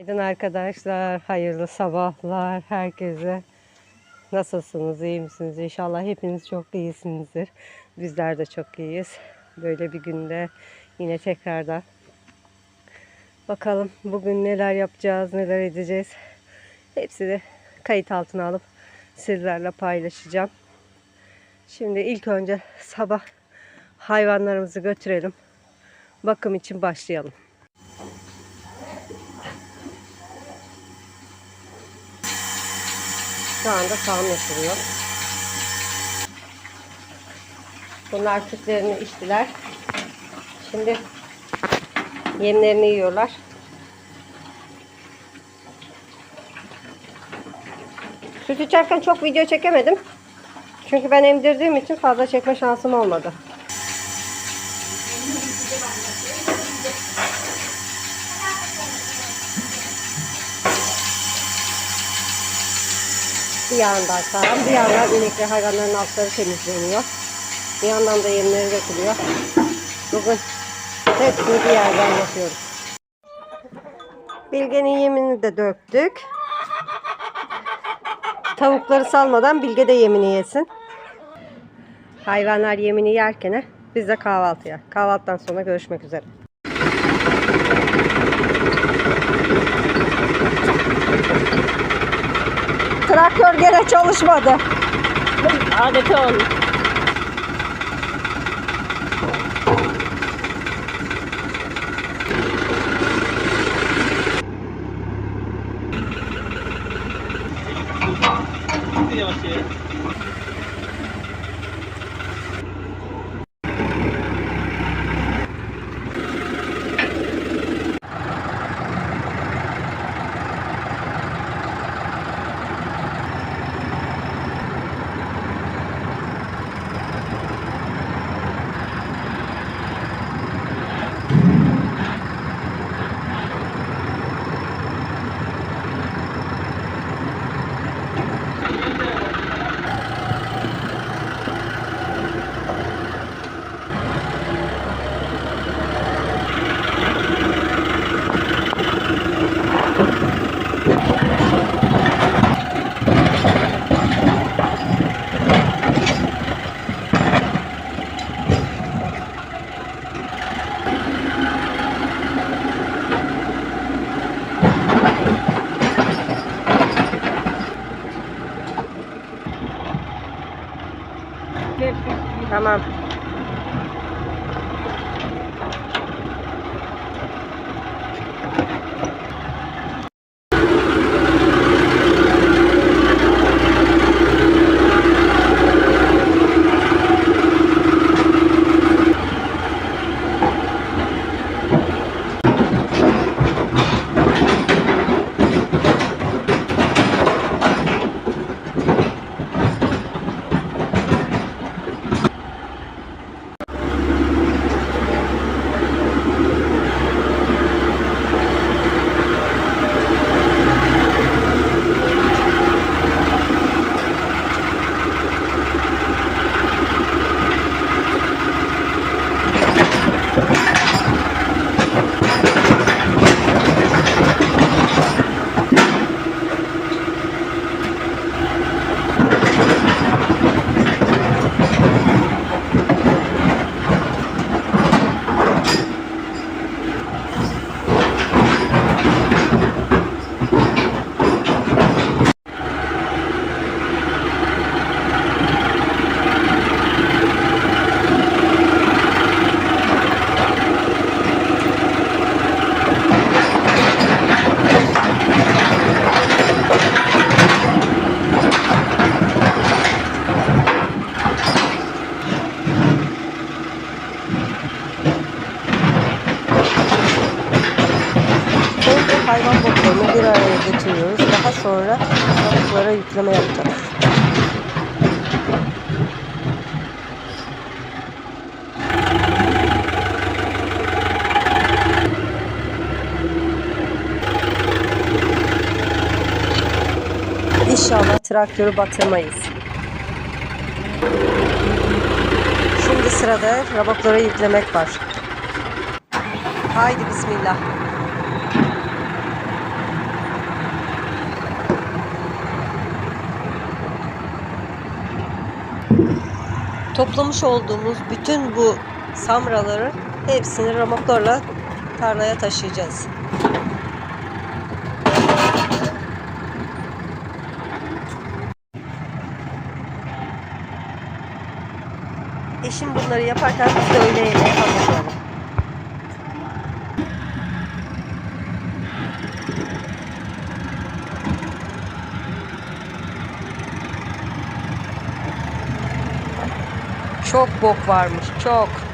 Günaydın arkadaşlar, hayırlı sabahlar herkese. Nasılsınız, iyi misiniz? İnşallah hepiniz çok iyisinizdir. Bizler de çok iyiyiz. Böyle bir günde yine tekrardan. Bakalım bugün neler yapacağız, neler edeceğiz. Hepsini kayıt altına alıp sizlerle paylaşacağım. Şimdi ilk önce sabah hayvanlarımızı götürelim. Bakım için başlayalım. Şu anda sağım yapılıyor. Bunlar sütlerini içtiler. Şimdi yemlerini yiyorlar. Süt içerken çok video çekemedim. Çünkü ben emdirdiğim için fazla çekme şansım olmadı. Bir yandan sağım, bir yandan inekli hayvanların altları temizleniyor. Bir yandan da yemleri dökülüyor. Bugün hepsini bir yerden yapıyoruz. Bilge'nin yemini de döktük. Tavukları salmadan Bilge de yemini yesin. Hayvanlar yemini yerken biz de kahvaltıya. Kahvaltıdan sonra görüşmek üzere. Traktör gene çalışmadı. Adeti olmuş. Yavaş ya. Tamam. Sonra tavuklara yükleme yapacağız. İnşallah traktörü batırmayız. Şimdi sırada robotlara yüklemek var. Haydi bismillah. Toplamış olduğumuz bütün bu samraları hepsini ramoklarla tarlaya taşıyacağız. Eşim bunları yaparken biz de öğle yemeği Çok bok varmış, çok.